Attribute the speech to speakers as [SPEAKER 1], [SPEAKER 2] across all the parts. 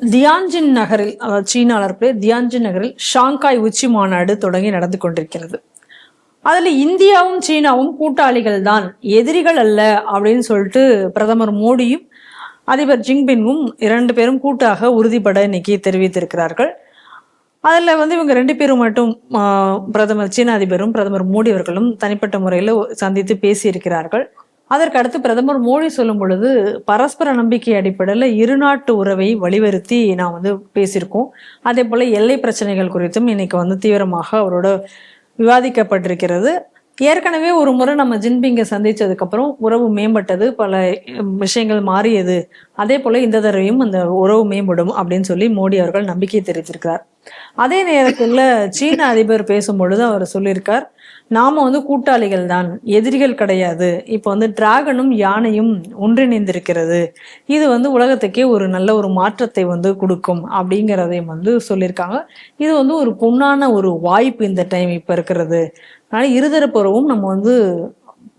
[SPEAKER 1] Tianjin நகரில் அதாவது சீன அளர்ப்பிலே தியான்ஜின் நகரில் ஷாங்காய் உச்சி மாநாடு தொடங்கி நடந்து கொண்டிருக்கிறது. அதில் இந்தியாவும் சீனாவும் கூட்டாளிகள் தான். எதிரிகள் அல்ல அப்படின்னு சொல்லிட்டு பிரதமர் மோடியும் அதிபர் ஜிங்பின்வும் இரண்டு பேரும் கூட்டாக உறுதிப்பட இன்னைக்கு தெரிவித்திருக்கிறார்கள். அதில் வந்து இவங்க ரெண்டு பேரும் மட்டும் பிரதமர் சீன அதிபரும் பிரதமர் மோடி அவர்களும் தனிப்பட்ட முறையில் சந்தித்து பேசியிருக்கிறார்கள். அதற்கு அடுத்து பிரதமர் மோடி சொல்லும் பொழுது பரஸ்பர நம்பிக்கை அடிப்படையில் இருநாட்டு உறவை வலியுறுத்தி நான் வந்து பேசியிருக்கோம். அதே போல் எல்லை பிரச்சனைகள் குறித்தும் இன்னைக்கு வந்து தீவிரமாக அவரோட விவாதிக்கப்பட்டிருக்கிறது. ஏற்கனவே ஒரு முறை நம்ம ஜின்பிங்கை சந்திச்சதுக்கப்புறம் உறவு மேம்பட்டது பல விஷயங்கள் மாறியது. அதே போல இந்த தடவையும் அந்த உறவு மேம்படும் அப்படின்னு சொல்லி மோடி அவர்கள் நம்பிக்கை தெரிவித்திருக்கிறார். அதே நேரத்தில் சீன அதிபர் பேசும்பொழுது அவர் சொல்லியிருக்கார் நாம வந்து கூட்டாளிகள் தான் எதிரிகள் கிடையாது. இப்போ வந்து டிராகனும் யானையும் ஒன்றிணைந்திருக்கிறது. இது வந்து உலகத்துக்கே ஒரு நல்ல ஒரு மாற்றத்தை வந்து கொடுக்கும் அப்படிங்கிறதையும் வந்து சொல்லியிருக்காங்க. இது வந்து ஒரு பொன்னான ஒரு வாய்ப்பு இந்த டைம் இப்போ இருக்கிறது. அதனால இருதரப்புறவும் நம்ம வந்து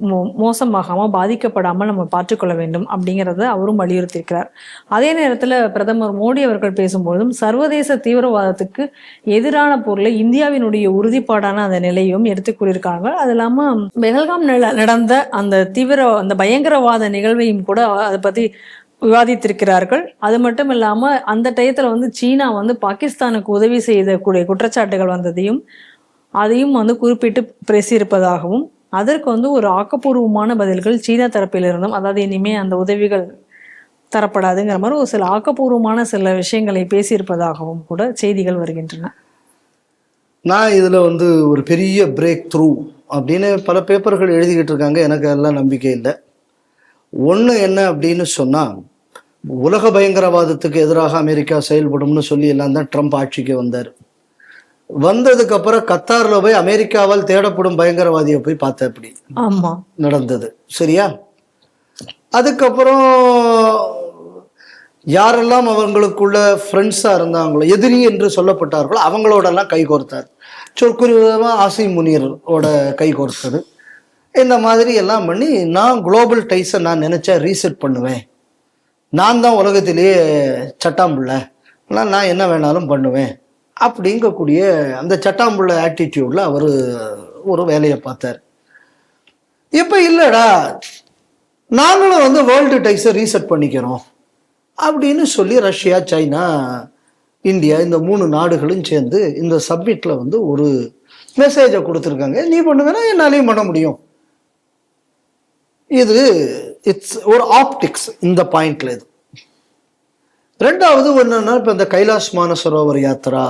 [SPEAKER 1] மோ- மோசமாகாம பாதிக்கப்படாமல் நம்ம பார்த்துக்கொள்ள வேண்டும் அப்படிங்கிறத அவரும் வலியுறுத்தியிருக்கிறார். அதே நேரத்தில் பிரதமர் மோடி அவர்கள் பேசும்பொழுதும் சர்வதேச தீவிரவாதத்துக்கு எதிரான பொருளை இந்தியாவினுடைய உறுதிப்பாடான அந்த நிலையும் எடுத்து கூறியிருக்காங்க. அது இல்லாமல் பெஹல்காம் நடந்த அந்த தீவிர அந்த பயங்கரவாத நிகழ்வையும் கூட அதை பற்றி விவாதித்திருக்கிறார்கள். அது மட்டும் இல்லாமல் அந்த டயத்தில் வந்து சீனா வந்து பாகிஸ்தானுக்கு உதவி செய்யக்கூடிய குற்றச்சாட்டுகள் வந்ததையும் அதையும் வந்து குறிப்பிட்டு பேசியிருப்பதாகவும் அதற்கு வந்து ஒரு ஆக்கப்பூர்வமான பதில்கள் சீனா தரப்பிலிருந்தும் அதாவது இனிமே அந்த உதவிகள் தரப்படாதுங்கிற மாதிரி ஒரு சில ஆக்கப்பூர்வமான சில விஷயங்களை பேசியிருப்பதாகவும் கூட செய்திகள் வருகின்றன.
[SPEAKER 2] நான் இதில் வந்து ஒரு பெரிய பிரேக் த்ரூ அப்படின்னு பல பேப்பர்கள் எழுதிக்கிட்டு இருக்காங்க. எனக்கு அதெல்லாம் நம்பிக்கை இல்லை. ஒன்று என்ன அப்படின்னு சொன்னால் உலக பயங்கரவாதத்துக்கு எதிராக அமெரிக்கா செயல்படும்னு சொல்லி எல்லாம் தான் ட்ரம்ப் ஆட்சிக்கு வந்தார். வந்ததுக்கு அப்புறம் கத்தாரில் போய் அமெரிக்காவால் தேடப்படும் பயங்கரவாதியை போய் பார்த்த அப்படி
[SPEAKER 1] ஆமா.
[SPEAKER 2] நடந்தது. சரியா? அதுக்கப்புறம் யாரெல்லாம் அவங்களுக்குள்ள ஃப்ரெண்ட்ஸாக இருந்தாங்களோ எதிரி என்று சொல்லப்பட்டார்களோ அவங்களோடெல்லாம் கை கோர்த்தார். சொற்குறிவிதமாக ஆசி முனியரோட கை கோர்த்தது. இந்த மாதிரி எல்லாம் பண்ணி நான் குளோபல் டைஸை நான் நினச்சா ரீசெட் பண்ணுவேன். நான் தான் உலகத்திலேயே சட்டாம்புள்ள நான் என்ன வேணாலும் பண்ணுவேன். அப்படிங்கக்கூடிய அந்த சட்டாம்புள்ள ஆட்டிடியூடில் அவர் ஒரு வேலையை பார்த்தார். இப்போ இல்லைடா நாங்களும் வந்து வேர்ல்டு டைஸை ரீசெட் பண்ணிக்கிறோம். அப்படின்னு சொல்லி ரஷ்யா சைனா இந்தியா இந்த மூணு நாடுகளும் சேர்ந்து இந்த சப்மிட்டில் வந்து ஒரு மெசேஜை கொடுத்துருக்காங்க. நீ பண்ணுவேன்னா என்னாலையும் பண்ண முடியும். இது இட்ஸ் ஒரு ஆப்டிக்ஸ் இந்த பாயிண்ட்ல இது. ரெண்டாவது ஒன்றுன்னா இப்போ இந்த கைலாஷ் மானசரோவர் யாத்திரா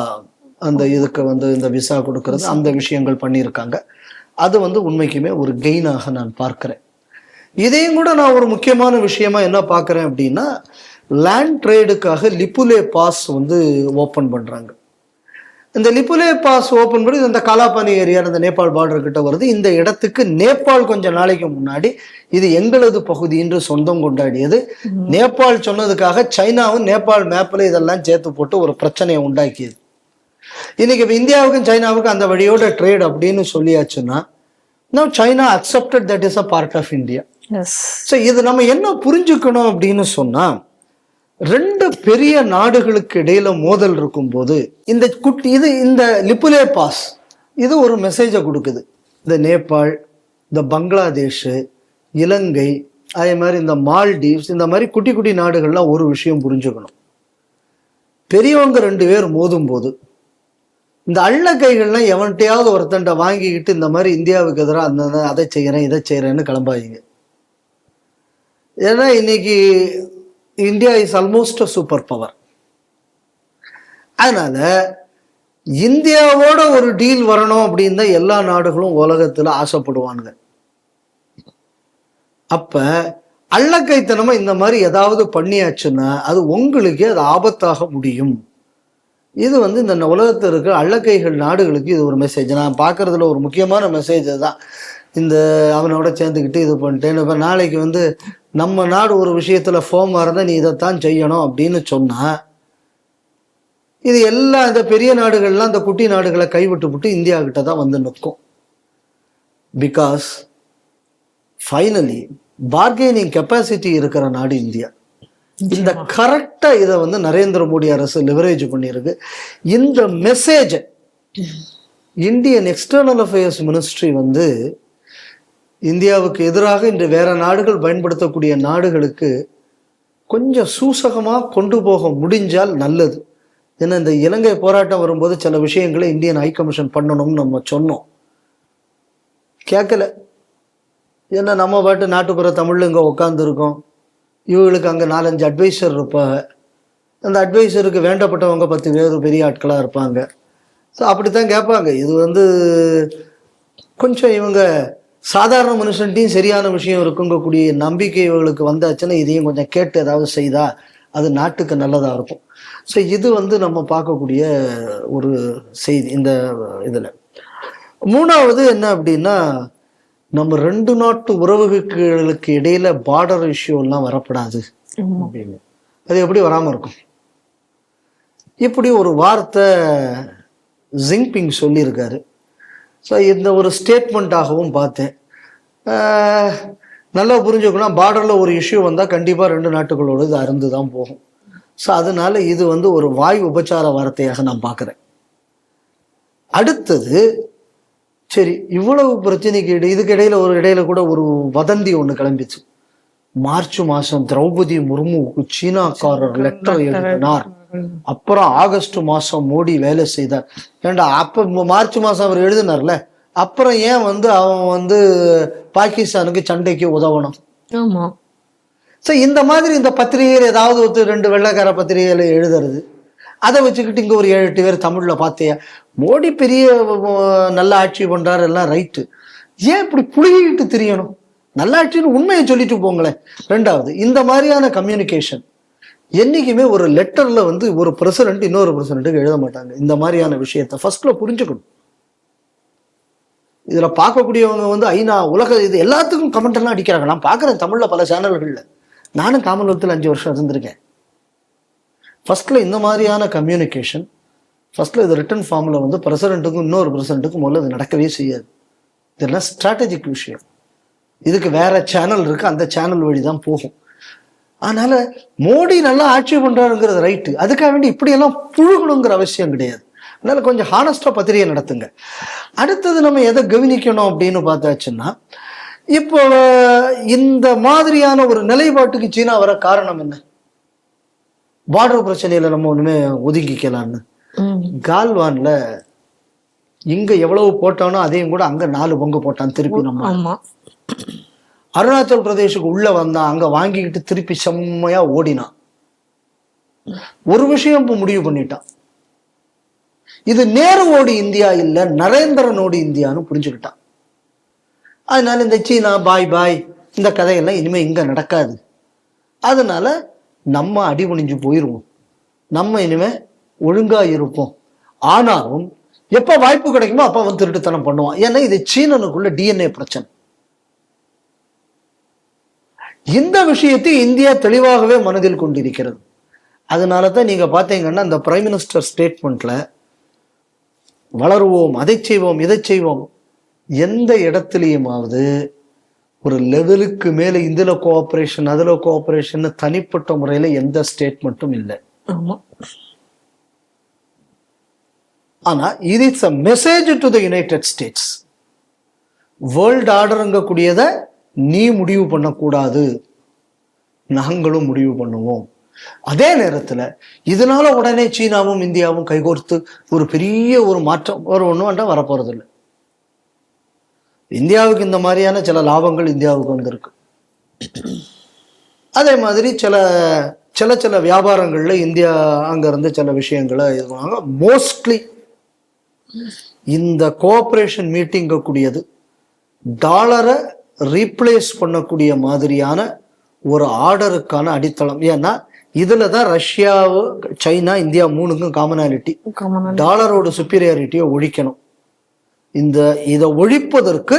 [SPEAKER 2] அந்த இதுக்கு வந்து இந்த விசா கொடுக்கறது அந்த விஷயங்கள் பண்ணியிருக்காங்க. அது வந்து உண்மைக்குமே ஒரு கெயினாக நான் பார்க்குறேன். இதையும் கூட நான் ஒரு முக்கியமான விஷயமா என்ன பார்க்குறேன் அப்படின்னா லேண்ட் ட்ரேடுக்காக லிப்புலே பாஸ் வந்து ஓப்பன் பண்ணுறாங்க இந்த லிப்புலே பாஸ் ஓப்பன் பண்ணி இந்த காலாபானி ஏரியா இந்த நேபாள் பார்டர் கிட்ட வருது. இந்த இடத்துக்கு நேபாள் கொஞ்ச நாளைக்கு முன்னாடி இது எங்களது பகுதி என்று சொந்தம் கொண்டாடியது. நேபாள் சொன்னதுக்காக சைனாவும் நேபாள் மேப்பில் இதெல்லாம் சேர்த்து போட்டு ஒரு பிரச்சனையை உண்டாக்கியது. இன்னைக்கு இப்ப இந்தியாவுக்கும் சைனாவுக்கும் அந்த வழியோட ட்ரேட் அப்படின்னு சொல்லியாச்சுன்னா no China accepted that is a part of India so இது நம்ம என்ன புரிஞ்சுக்கணும் அப்படின்னு சொன்னா ரெண்டு பெரிய நாடுகளுக்கு இடையில மோதல் இருக்கும்போது இந்த குட்டி இது இந்த லிப்புலே பாஸ் இது ஒரு மெசேஜை கொடுக்குது. இந்த நேபாள் இந்த பங்களாதேஷ் இலங்கை அதே மாதிரி இந்த மால்டீவ்ஸ் இந்த மாதிரி குட்டி குட்டி நாடுகள்லாம் ஒரு விஷயம் புரிஞ்சுக்கணும். பெரியவங்க ரெண்டு பேர் மோதும் போது இந்த அள்ள கைகள்லாம் எவன்கிட்டயாவது ஒருத்தன்ட்ட வாங்கிக்கிட்டு இந்த மாதிரி இந்தியாவுக்கு எதிராக அந்த அந்த அதை செய்கிறேன் இதை செய்கிறேன்னு கிளம்பாதீங்க. ஏன்னா இன்னைக்கு India is almost super power அதனால இந்தியாவோட ஒரு டீல் வரணும் அப்படின்னு தான் எல்லா நாடுகளும் உலகத்தில் ஆசைப்படுவானுங்க. அப்ப அள்ளக்கைத்தனமா இந்த மாதிரி ஏதாவது பண்ணியாச்சுன்னா அது உங்களுக்கே அது ஆபத்தாக முடியும். இது வந்து இந்த உலகத்தில் இருக்கிற அள்ளக்கைகள் நாடுகளுக்கு இது ஒரு மெசேஜ் நான் பார்க்கறதுல ஒரு முக்கியமான மெசேஜ் தான் இந்த அவனோட சேர்ந்துக்கிட்டு இது பண்ணிட்டேன். இப்போ நாளைக்கு வந்து நம்ம நாடு ஒரு விஷயத்துல ஃபோமாக இருந்தால் நீ இதைத்தான் செய்யணும் அப்படின்னு சொன்னா இது எல்லா இந்த பெரிய நாடுகள்லாம் இந்த குட்டி நாடுகளை கைவிட்டு விட்டு இந்தியா கிட்ட தான் வந்து நிற்கும். பிகாஸ் ஃபைனலி பார்கெனிங் கெப்பாசிட்டி இருக்கிற நாடு இந்தியா. இந்த கரெக்டா இதை வந்து நரேந்திர மோடி அரசு லிவரேஜ் பண்ணியிருக்கு. இந்த message Indian external affairs ministry வந்து இந்தியாவுக்கு எதிராக இன்று வேற நாடுகள் பயன்படுத்தக்கூடிய நாடுகளுக்கு கொஞ்சம் சூசகமாக கொண்டு போக முடிஞ்சால் நல்லது. ஏன்னா இந்த இலங்கை போராட்டம் வரும்போது சில விஷயங்களை இந்தியன் ஹை கமிஷன் பண்ணணும்னு நம்ம சொன்னோம். கேட்கல. ஏன்னா நம்ம பாட்டு நாட்டுப்புற தமிழில் இங்கே உட்காந்துருக்கோம் இவங்களுக்கு அங்கே நாலஞ்சு அட்வைசர் இருப்பாங்க. அந்த அட்வைசருக்கு வேண்டப்பட்டவங்க பத்து பேர் பெரிய ஆட்களாக இருப்பாங்க. ஸோ அப்படித்தான் கேட்பாங்க. இது வந்து கொஞ்சம் இவங்க சாதாரண மனுஷன்ட்டையும் சரியான விஷயம் இருக்குங்கக்கூடிய நம்பிக்கை இவங்களுக்கு வந்தாச்சுன்னா இதையும் கொஞ்சம் கேட்டு ஏதாவது செய்தா அது நாட்டுக்கு நல்லதாக இருக்கும். ஸோ இது வந்து நம்ம பார்க்கக்கூடிய ஒரு செய்தி இந்த இதில். மூணாவது என்ன அப்படின்னா நம்ம ரெண்டு நாட்டு உறவுகளுக்கு இடையில பார்டர் இஷ்யூ எல்லாம் வரப்படாது. அப்படின்னு. அது எப்படி வராம இருக்கும்? இப்படி ஒரு வார்த்தை ஜிங்பிங் சொல்லியிருக்காரு. ஸோ இந்த ஒரு ஸ்டேட்மெண்ட்டாகவும் பார்த்தேன். நல்லா புரிஞ்சுக்கணும். பார்டரில் ஒரு இஷ்யூ வந்தால் கண்டிப்பாக ரெண்டு நாட்டுகளோடு இது அருந்து தான் போகும். ஸோ அதனால் இது வந்து ஒரு வாய் உபச்சார வார்த்தையாக நான் பார்க்குறேன். அடுத்தது சரி இவ்வளவு பிரச்சனைக்கு இடையே இதுக்கு இடையில் ஒரு இடையில கூட ஒரு வதந்தி ஒன்று கிளம்பிச்சு. மார்ச் மாசம் திரௌபதி முர்முவுக்கு சீனாக்காரர் லெட்டர் எழுதினார். அப்புறம் ஆகஸ்ட் மாசம் மோடி வேலை செய்தார். ஏண்டா அப்ப மார்ச் மாசம் அவர் எழுதினார்ல? அப்புறம் ஏன் வந்து அவன் வந்து பாகிஸ்தானுக்கு சண்டைக்கு உதவணும்?
[SPEAKER 1] ஆமா.
[SPEAKER 2] ஸோ இந்த மாதிரி இந்த பத்திரிகையில் ஏதாவது ஒரு ரெண்டு வெள்ளைக்கார பத்திரிகையில் எழுதுறது. அதை வச்சுக்கிட்டு இங்கே ஒரு ஏழு எட்டு பேர் தமிழில் பார்த்தியா? மோடி பெரிய நல்ல ஆட்சி பண்ணுறாரு எல்லாம் ரைட்டு ஏன் இப்படி புழுகிட்டு தெரியணும்? நல்லாட்சின்னு உண்மையை சொல்லிட்டு போங்களேன். ரெண்டாவது இந்த மாதிரியான கம்யூனிகேஷன் என்றைக்குமே ஒரு லெட்டரில் வந்து ஒரு பிரசிடென்ட் இன்னொரு பிரசிடென்ட்டுக்கு எழுத மாட்டாங்க. இந்த மாதிரியான விஷயத்த ஃபர்ஸ்ட்ல புரிஞ்சுக்கணும். இதில் பார்க்கக்கூடியவங்க வந்து ஐநா உலக இது எல்லாத்துக்கும் கமெண்ட் எல்லாம் அடிக்கிறாங்க. நான் பார்க்குறேன் தமிழில் பல சேனல்களில். நானும் காமன்வெல்த்தில் அஞ்சு வருஷம் இருந்திருக்கேன். ஃபர்ஸ்ட்ல இந்த மாதிரியான கம்யூனிகேஷன் ஃபர்ஸ்ட்ல இது ரிட்டன் ஃபார்மில் வந்து பிரசிடென்ட்டுக்கும் இன்னொரு பிரசிடென்ட்டுக்கும் முதல்ல இது நடக்கவே செய்யாது. இதெல்லாம் ஸ்ட்ராட்டஜிக் விஷயம். இதுக்கு வேற சேனல் இருக்கு அந்த சேனல் வழி தான் போகும். அதனால மோடி நல்லா ஆட்சி பண்றாருங்கிறது ரைட்டு அதுக்காக வேண்டி இப்படியெல்லாம் புழுகணுங்கிற அவசியம் கிடையாது. அதனால கொஞ்சம் ஹானஸ்டா பத்திரிகை நடத்துங்க. அடுத்தது நம்ம எதை கவனிக்கணும் அப்படின்னு பார்த்தாச்சுன்னா இப்போ இந்த மாதிரியான ஒரு நிலைப்பாட்டுக்கு சீனா வர காரணம் என்ன? பார்டர் பிரச்சனையில நம்ம ஒண்ணுமே ஒதுங்கிக்கலாம்னு. கால்வான்ல இங்க எவ்வளவு போட்டானோ அதையும் கூட அங்க நாலு பங்கு போட்டான் திருப்பி நம்ம.
[SPEAKER 1] ஆமா.
[SPEAKER 2] அருணாச்சல் பிரதேசுக்கு உள்ள வந்தான் அங்க வாங்கிக்கிட்டு திருப்பி செம்மையா ஓடினான். ஒரு விஷயம் இப்ப முடிவு பண்ணிட்டான். இது நேரு ஓடி இந்தியா இல்ல நரேந்திரன் ஓடி இந்தியான்னு புரிஞ்சுக்கிட்டான். அதனால இந்த சீனா பாய் பாய் இந்த கதையெல்லாம் இனிமே இங்க நடக்காது. அதனால நம்ம அடிபணிஞ்சு போயிருவோம். நம்ம இனிமே ஒழுங்கா இருப்போம். ஆனாலும் எப்போ வாய்ப்பு கிடைக்குமோ அப்போ அவன் திருட்டுத்தனம் பண்ணுவான். ஏன்னா இது சீனனுக்குள்ள டிஎன்ஏ பிரச்சனை. இந்த விஷயத்தை இந்தியா தெளிவாகவே மனதில் கொண்டிருக்கிறது. அதனால தான் நீங்கள் பார்த்தீங்கன்னா இந்த பிரைம் மினிஸ்டர் ஸ்டேட்மெண்ட்ல வளருவோம் அதை செய்வோம் இதை செய்வோம். எந்த இடத்துலையுமாவது ஒரு லெவலுக்கு மேலே இதில் கோஆப்ரேஷன் அதில் கோஆப்ரேஷன் தனிப்பட்ட முறையில் எந்த ஸ்டேட்மெண்ட்டும் இல்லை.
[SPEAKER 1] ஆமாம்
[SPEAKER 2] ஆனால் இது it's a message to the United States world ஆர்டருங்கக்கூடியதை நீ முடிவு பண்ணக்கூடாது. நாங்களும் முடிவு பண்ணுவோம். அதே நேரத்தில் இதனால உடனே சீனாவும் இந்தியாவும் கைகோர்த்து ஒரு பெரிய ஒரு மாற்றம் ஒரு ஒன்றும் வேண்டாம் வரப்போறது இல்லை இந்தியாவுக்கு இந்த மாதிரியான சில லாபங்கள் இந்தியாவுக்கு வந்திருக்கு. அதே மாதிரி சில சில சில வியாபாரங்களில் இந்தியா அங்கேருந்து சில விஷயங்களை இது பண்ணுவாங்க மோஸ்ட்லி இந்த கோஆபரேஷன் மீட்டிங்க கூடியது டாலரை ரீப்ளேஸ் பண்ணக்கூடிய மாதிரியான ஒரு ஆர்டருக்கான அடித்தளம். ஏன்னா இதுல தான் ரஷ்யா சைனா இந்தியா மூணுக்கும் காமனாலிட்டி
[SPEAKER 1] காமனா
[SPEAKER 2] டாலரோட சுப்பீரியாரிட்டியை ஒழிக்கணும். இந்த இதை ஒழிப்பதற்கு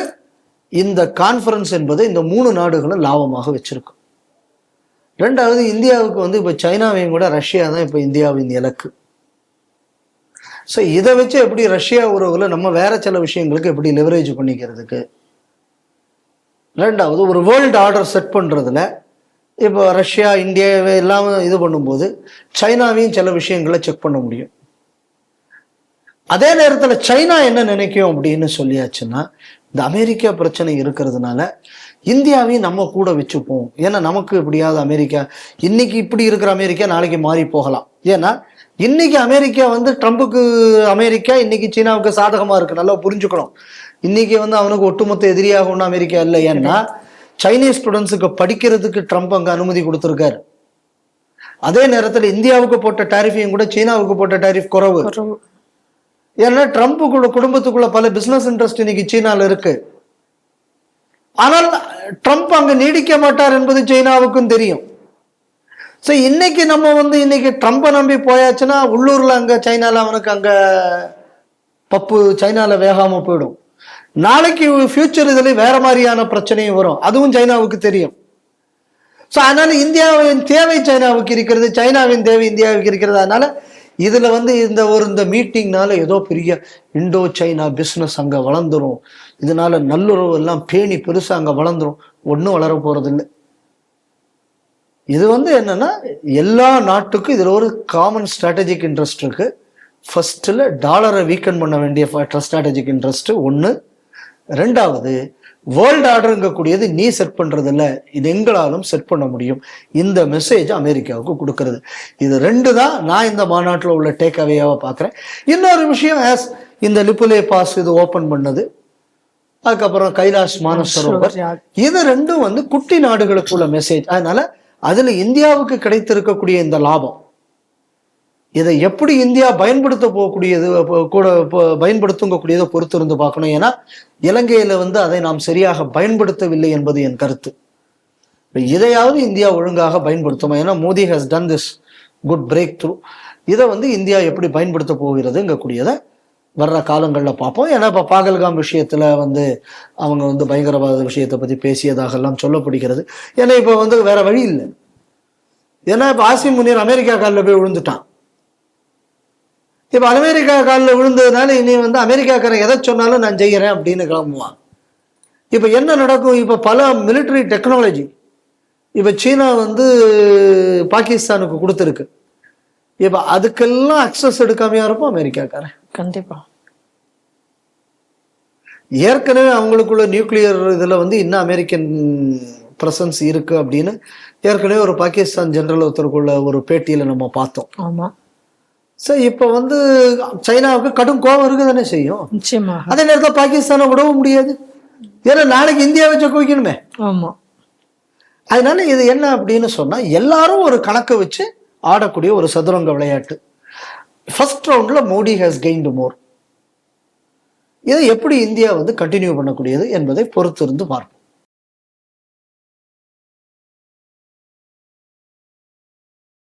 [SPEAKER 2] இந்த கான்ஃபரன்ஸ் என்பதை இந்த மூணு நாடுகளும் லாபமாக வச்சிருக்கும் ரெண்டாவது இந்தியாவுக்கு வந்து இப்போ சைனாவையும் கூட ரஷ்யா தான் இப்போ இந்தியாவின் இலக்கு. ஸோ இதை வச்சு எப்படி ரஷ்யா உறவுகளை நம்ம வேற சில விஷயங்களுக்கு எப்படி லெவரேஜ் பண்ணிக்கிறதுக்கு? ரெண்டாவது ஒரு வேர்ல்டு ஆர்டர் செட் பண்ணுறதுல இப்போ ரஷ்யா இந்தியா எல்லாம் இது பண்ணும்போது சைனாவையும் சில விஷயங்களை செக் பண்ண முடியும். அதே நேரத்தில் சைனா என்ன நினைக்கும் அப்படின்னு சொல்லியாச்சுன்னா இந்த அமெரிக்கா பிரச்சனை இருக்கிறதுனால இந்தியாவையும் நம்ம கூட வச்சுப்போம். ஏன்னா நமக்கு எப்படியாவது அமெரிக்கா இன்னைக்கு இப்படி இருக்கிற அமெரிக்கா நாளைக்கு மாறி போகலாம். ஏன்னா இன்னைக்கு அமெரிக்கா வந்து ட்ரம்புக்கு அமெரிக்கா இன்னைக்கு சீனாவுக்கு சாதகமா இருக்கு. நல்லா புரிஞ்சுக்கணும். இன்னைக்கு வந்து அவனுக்கு ஒட்டுமொத்த எதிரியாக ஒன்றும் அமெரிக்கா இல்லை. ஏன்னா சைனீஸ் ஸ்டூடெண்ட்ஸுக்கு படிக்கிறதுக்கு ட்ரம்ப் அங்க அனுமதி கொடுத்துருக்காரு. அதே நேரத்தில் இந்தியாவுக்கு போட்ட டாரிஃபையும் கூட சீனாவுக்கு போட்ட டாரிஃப் குறைவு. ஏன்னா ட்ரம்ப்புக்குள்ள குடும்பத்துக்குள்ள பல பிசினஸ் இன்ட்ரெஸ்ட் இன்னைக்கு சீனால இருக்கு. ஆனால் ட்ரம்ப் அங்க நீடிக்க மாட்டார் என்பது சீனாவுக்கும் தெரியும். ஸோ இன்னைக்கு நம்ம வந்து இன்னைக்கு ட்ரம்ப்பை நம்பி போயாச்சுன்னா உள்ளூரில் அங்கே சைனாவில் அவனுக்கு அங்கே பப்பு சைனாவில் வேகாமல் போயிடும். நாளைக்கு ஃபியூச்சர் இதில் வேறு மாதிரியான பிரச்சனையும் வரும். அதுவும் சைனாவுக்கு தெரியும். ஸோ அதனால் இந்தியாவின் தேவை சைனாவுக்கு இருக்கிறது சைனாவின் தேவை இந்தியாவுக்கு இருக்கிறது. அதனால் இதில் வந்து இந்த ஒரு இந்த மீட்டிங்னால ஏதோ பெரிய இண்டோ சைனா பிஸ்னஸ் அங்கே வளர்ந்துரும். இதனால நல்லுறவு எல்லாம் பேணி பெருசாக அங்கே வளர்ந்துரும். ஒன்றும் வளர போகிறதில்லை இது வந்து என்னன்னா எல்லா நாட்டுக்கும் இதுல ஒரு காமன் ஸ்ட்ராட்டஜிக் இன்ட்ரெஸ்ட் இருக்கு. ஃபர்ஸ்ட்ல டாலரை வீக்கன் பண்ண வேண்டிய ஸ்ட்ராட்டஜிக் இன்ட்ரெஸ்ட் ஒன்று ரெண்டாவது வேர்ல்டு ஆர்டருங்கக்கூடியது நீ செட் பண்றது இல்ல இது எங்களாலும் செட் பண்ண முடியும். இந்த மெசேஜ் அமெரிக்காவுக்கு கொடுக்கறது. இது ரெண்டு தான் நான் இந்த மாநாட்டில் உள்ள டேக் அவேயாவை பார்க்குறேன் இன்னொரு விஷயம் ஆஸ் இந்த லிப்புலே பாஸ் இது ஓப்பன் பண்ணது. அதுக்கப்புறம் கைலாஷ் மானசரோவர்? இது ரெண்டும் வந்து குட்டி நாடுகளுக்குள்ள மெசேஜ் அதனால அதில் இந்தியாவுக்கு கிடைத்திருக்கக்கூடிய இந்த லாபம் இதை எப்படி இந்தியா பயன்படுத்த போகக்கூடியது கூட பயன்படுத்துங்கக்கூடியதை பொறுத்து இருந்து பார்க்கணும். ஏன்னா இலங்கையில வந்து அதை நாம் சரியாக பயன்படுத்தவில்லை என்பது என் கருத்து. இதையாவது இந்தியா ஒழுங்காக பயன்படுத்தும்? ஏன்னா Modi has done this good breakthrough இதை வந்து இந்தியா எப்படி பயன்படுத்த போகிறதுங்கக்கூடியதை வர்ற காலங்களில் பார்ப்போம். ஏன்னா இப்போ பாகல்காம் விஷயத்தில் வந்து அவங்க வந்து பயங்கரவாத விஷயத்தை பற்றி பேசியதாகலாம் சொல்லப்படுகிறது. ஏன்னா இப்போ வந்து வேற வழி இல்லை. ஏன்னா இப்போ ஆசிம் முனீர் அமெரிக்கா காலில் போய் விழுந்துட்டான். இப்போ அமெரிக்கா காலில் விழுந்ததுனால இனி வந்து அமெரிக்காக்காரன் எதை சொன்னாலும் நான் செய்கிறேன் அப்படின்னு கிளம்புவான். இப்போ என்ன நடக்கும்? இப்போ பல மிலிட்ரி டெக்னாலஜி இப்போ சீனா வந்து பாகிஸ்தானுக்கு கொடுத்துருக்கு. இப்போ அதுக்கெல்லாம் அக்சஸ் எடுக்காமையா இருப்போம் அமெரிக்காக்காரன்.
[SPEAKER 1] கண்டிப்பாக
[SPEAKER 2] ஏற்கனவே அவங்களுக்குள்ள நியூக்ளியர் இதில் வந்து இன்னும் அமெரிக்கன் பிரசன்ஸ் இருக்கு அப்படின்னு ஏற்கனவே ஒரு பாகிஸ்தான் ஜெனரல் ஒருத்தருக்குள்ள ஒரு பேட்டியில் நம்ம பார்த்தோம்.
[SPEAKER 1] ஆமா.
[SPEAKER 2] ஸோ இப்போ வந்து சைனாவுக்கு கடும் கோபம் இருக்க தானே செய்யும்?
[SPEAKER 1] நிச்சயமாக.
[SPEAKER 2] அதே நேரத்தில் பாகிஸ்தானை விடவும் முடியாது. ஏன்னா நாளைக்கு இந்தியாவை செக் வைக்கணுமே
[SPEAKER 1] ஆமா.
[SPEAKER 2] அதனால இது என்ன அப்படின்னு சொன்னா எல்லாரும் ஒரு கணக்கு வச்சு ஆடக்கூடிய ஒரு சதுரங்க விளையாட்டு. ஃபர்ஸ்ட் ரவுண்ட்ல மோடி ஹேஸ் கெயின்டு மோர் இதை எப்படி இந்தியா வந்து கண்டினியூ பண்ணக்கூடியது என்பதை பொறுத்திருந்து பார்ப்போம்.